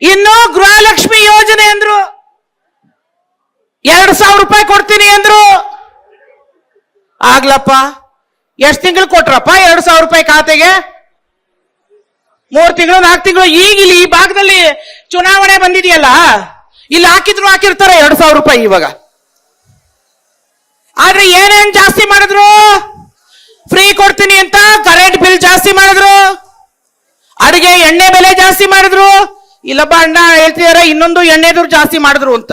ಇನ್ನು ಗೃಹಲಕ್ಷ್ಮಿ ಯೋಜನೆ ಅಂದ್ರು. ಎರಡ್ ಸಾವಿರ ರೂಪಾಯಿ ಕೊಡ್ತೀನಿ ಅಂದ್ರು. ಆಗ್ಲಪ್ಪ. ಎಷ್ಟು ತಿಂಗಳು ಕೊಟ್ರಪ್ಪ ಎರಡ್ ಸಾವಿರ ರೂಪಾಯಿ ಖಾತೆಗೆ? ಮೂರು ತಿಂಗಳು, ನಾಲ್ಕು ತಿಂಗಳು, ಈಗ ಇಲ್ಲಿ ಈ ಭಾಗದಲ್ಲಿ ಚುನಾವಣೆ ಬಂದಿದೆಯಲ್ಲ, ಇಲ್ಲಿ ಹಾಕಿದ್ರು ಹಾಕಿರ್ತಾರೆ ಎರಡ್ ಸಾವಿರ ರೂಪಾಯಿ ಇವಾಗ. ಆದ್ರೆ ಏನೇನ್ ಜಾಸ್ತಿ ಮಾಡಿದ್ರು? ಫ್ರೀ ಕೊಡ್ತೀನಿ ಅಂತ ಕರೆಂಟ್ ಬಿಲ್ ಜಾಸ್ತಿ ಮಾಡಿದ್ರು. ಅಡಿಗೆ ಎಣ್ಣೆ ಬೆಲೆ ಜಾಸ್ತಿ ಮಾಡಿದ್ರು. ಇಲ್ಲಪ್ಪ ಅಣ್ಣ, ಹೇಳ್ತಿದಾರೆ, ಇನ್ನೊಂದು ಎಣ್ಣೆದು ಜಾಸ್ತಿ ಮಾಡಿದ್ರು ಅಂತ.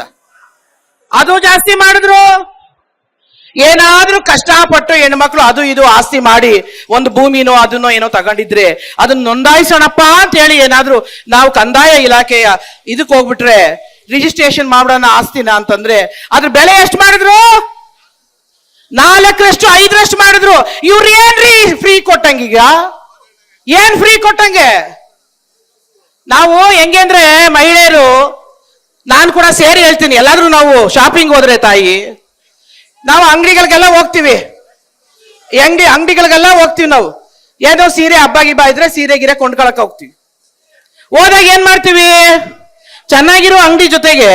ಅದು ಜಾಸ್ತಿ ಮಾಡಿದ್ರು? ಏನಾದ್ರೂ ಕಷ್ಟಪಟ್ಟು ಹೆಣ್ಮಕ್ಳು ಅದು ಇದು ಆಸ್ತಿ ಮಾಡಿ ಒಂದು ಭೂಮಿನೋ ಅದನ್ನೋ ಏನೋ ತಗೊಂಡಿದ್ರೆ ಅದನ್ನ ನೋಂದಾಯಿಸೋಣಪ್ಪ ಅಂತ ಹೇಳಿ ಏನಾದ್ರೂ ನಾವು ಕಂದಾಯ ಇಲಾಖೆಯ ಇದಕ್ಕೆ ಹೋಗ್ಬಿಟ್ರೆ ರಿಜಿಸ್ಟ್ರೇಷನ್ ಮಾಡೋಣ ಆಸ್ತಿನ ಅಂತಂದ್ರೆ ಅದ್ರ ಬೆಲೆ ಎಷ್ಟು ಮಾಡಿದ್ರು? ನಾಲ್ಕರಷ್ಟು, ಐದರಷ್ಟು ಮಾಡಿದ್ರು. ಇವ್ರು ಏನ್ರಿ ಫ್ರೀ ಕೊಟ್ಟಂಗೀಗ? ಏನ್ ಫ್ರೀ ಕೊಟ್ಟಂಗೆ? ನಾವು ಹೆಂಗೆ ಅಂದ್ರೆ ಮಹಿಳೆಯರು, ನಾನು ಕೂಡ ಸೇರಿ ಹೇಳ್ತೀನಿ, ಎಲ್ಲಾದ್ರೂ ನಾವು ಶಾಪಿಂಗ್ ಹೋದ್ರೆ ತಾಯಿ, ನಾವು ಅಂಗಡಿಗಳಿಗೆಲ್ಲ ಹೋಗ್ತೀವಿ. ಅಂಗಡಿ ಅಂಗಡಿಗಳಿಗೆಲ್ಲ ಹೋಗ್ತೀವಿ ನಾವು. ಏನೋ ಸೀರೆ ಹಬ್ಬ ಗಿಬ್ಬ ಇದ್ರೆ ಸೀರೆ ಗಿರೆ ಕೊಂಡ್ಕೊಳಕ್ ಹೋಗ್ತೀವಿ. ಹೋದಾಗ ಏನ್ ಮಾಡ್ತೀವಿ? ಚೆನ್ನಾಗಿರೋ ಅಂಗಡಿ ಜೊತೆಗೆ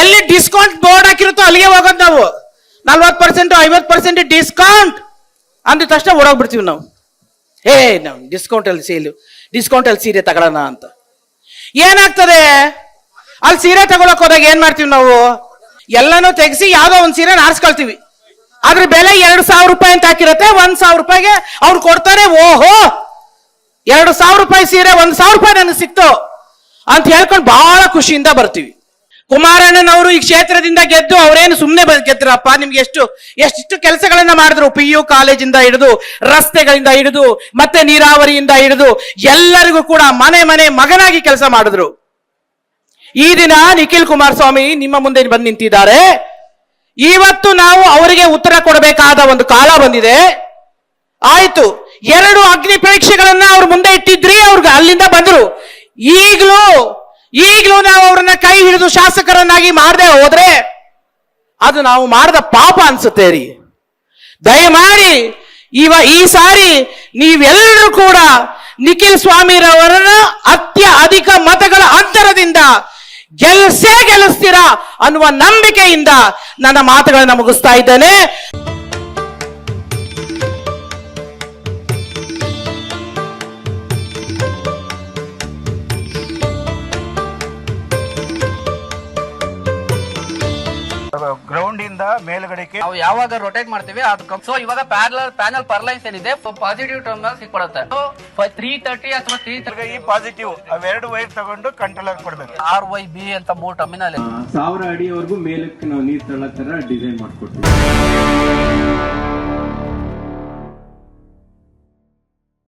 ಎಲ್ಲಿ ಡಿಸ್ಕೌಂಟ್ ಬೋರ್ಡ್ ಹಾಕಿರುತ್ತೋ ಅಲ್ಲಿಗೆ ಹೋಗೋದು ನಾವು. ನಲ್ವತ್ತು ಪರ್ಸೆಂಟ್ ಐವತ್ತು ಪರ್ಸೆಂಟ್ ಡಿಸ್ಕೌಂಟ್ ಅಂದ ತಕ್ಷಣ ಓಡೋಗ್ಬಿಡ್ತೀವಿ ನಾವು. ಏ ನಾವು ಡಿಸ್ಕೌಂಟ್ ಅಲ್ಲಿ ಸೇಲು ಡಿಸ್ಕೌಂಟ್ ಅಲ್ಲಿ ಸೀರೆ ತಗೊಳ್ಳೋಣ ಅಂತ. ಏನಾಗ್ತದೆ? ಅಲ್ಲಿ ಸೀರೆ ತಗೊಳಕ್ ಹೋದಾಗ ಏನ್ ಮಾಡ್ತೀವಿ ನಾವು? ಎಲ್ಲಾನು ತೆಗೆಸಿ ಯಾವ್ದೋ ಒಂದ್ ಸೀರೆ ಆರಿಸ್ಕೊಳ್ತೀವಿ. ಅದ್ರ ಬೆಲೆ ಎರಡು ಸಾವಿರ ರೂಪಾಯಿ ಅಂತ ಹಾಕಿರತ್ತೆ, ಒಂದ್ ಸಾವಿರ ರೂಪಾಯಿಗೆ ಅವ್ರು ಕೊಡ್ತಾರೆ, ಓಹೋ! ಎರಡು ಸಾವಿರ ರೂಪಾಯಿ ಸೀರೆ ಒಂದ್ ಸಾವಿರ ರೂಪಾಯಿ ನನಗೆ ಸಿಕ್ತು ಅಂತ ಹೇಳ್ಕೊಂಡು ಬಹಳ ಖುಷಿಯಿಂದ ಬರ್ತೀವಿ. ಕುಮಾರಣ್ಣನವರು ಈ ಕ್ಷೇತ್ರದಿಂದ ಗೆದ್ದು ಅವರೇನು ಸುಮ್ಮನೆ ಗೆದ್ರಪ್ಪ? ನಿಮ್ಗೆ ಎಷ್ಟು, ಎಷ್ಟಿಷ್ಟು ಕೆಲಸಗಳನ್ನ ಮಾಡಿದ್ರು? ಪಿ ಯು ಕಾಲೇಜಿಂದ ಹಿಡಿದು, ರಸ್ತೆಗಳಿಂದ ಹಿಡಿದು, ಮತ್ತೆ ನೀರಾವರಿಯಿಂದ ಹಿಡಿದು, ಎಲ್ಲರಿಗೂ ಕೂಡ ಮನೆ ಮನೆ ಮಗನಾಗಿ ಕೆಲಸ ಮಾಡಿದ್ರು. ಈ ದಿನ ನಿಖಿಲ್ ಕುಮಾರಸ್ವಾಮಿ ನಿಮ್ಮ ಮುಂದೆ ಬಂದು ನಿಂತಿದ್ದಾರೆ. ಇವತ್ತು ನಾವು ಅವರಿಗೆ ಉತ್ತರ ಕೊಡಬೇಕಾದ ಒಂದು ಕಾಲ ಬಂದಿದೆ. ಆಯ್ತು. ಎರಡು ಅಗ್ನಿ ಪರೀಕ್ಷೆಗಳನ್ನ ಅವ್ರ ಮುಂದೆ ಇಟ್ಟಿದ್ರಿ ಅವ್ರಿಗೆ ಅಲ್ಲಿಂದ ಬಂದ್ರು. ಈಗಲೂ ಈಗಲೂ ನಾವು ಅವರನ್ನ ಕೈ ಹಿಡಿದು ಶಾಸಕರನ್ನಾಗಿ ಮಾಡದೆ ಹೋದ್ರೆ ಅದು ನಾವು ಮಾಡಿದ ಪಾಪ ಅನ್ಸುತ್ತೆ ರೀ ದಯಮಾಡಿ ಇವ ಈ ಸಾರಿ ನೀವೆಲ್ಲರೂ ಕೂಡ ನಿಖಿಲ್ ಸ್ವಾಮಿರವರನ್ನ ಅತ್ಯ ಅಧಿಕ ಮತಗಳ ಅಂತರದಿಂದ ಗೆಲ್ಸೇ ಗೆಲ್ಲಿಸ್ತೀರಾ ಅನ್ನುವ ನಂಬಿಕೆಯಿಂದ ನನ್ನ ಮಾತುಗಳನ್ನ ಮುಗಿಸ್ತಾ ಇದ್ದೇನೆ. ಗ್ರೌಂಡ್ ಇಂದ ಮೇಲ್ಗಡೆಗೆ ನಾವು ಯಾವಾಗ ರೊಟೇಟ್ ಮಾಡ್ತೀವಿ ಅದು ಸೊ ಇವಾಗ ಪ್ಯಾನಲ್ ಪ್ಯಾನಲ್ ಪರ್ಲೈನ್ಸ್ ಏನಿದೆ ಪಾಸಿಟಿವ್ ಟರ್ಮಿನಲ್ ಸಿಕ್ಕೊಡುತ್ತೆ ಸೊ ತ್ರೀ ತರ್ಟಿ ಅಥವಾ ತ್ರೀ ಈ ಪಾಸಿಟಿವ್ ಅವೆರಡು ವೈರ್ ತಗೊಂಡು ಕಂಟ್ರೋಲರ್ ಕೊಡ್ಬೇಕು. ಆರ್ ವೈ ಬಿ ಅಂತ ಮೂರು ಟರ್ಮಿನಲ್ ಇದೆ ಸಾವಿರ ಅಡಿಯವರೆಗೂ ಮೇಲಕ್ಕೆ ನಾವು ನೀರ್ ತಳ್ಳೋ ತರ ಡಿಸೈನ್ ಮಾಡ್ಕೊಡ್ತೀವಿ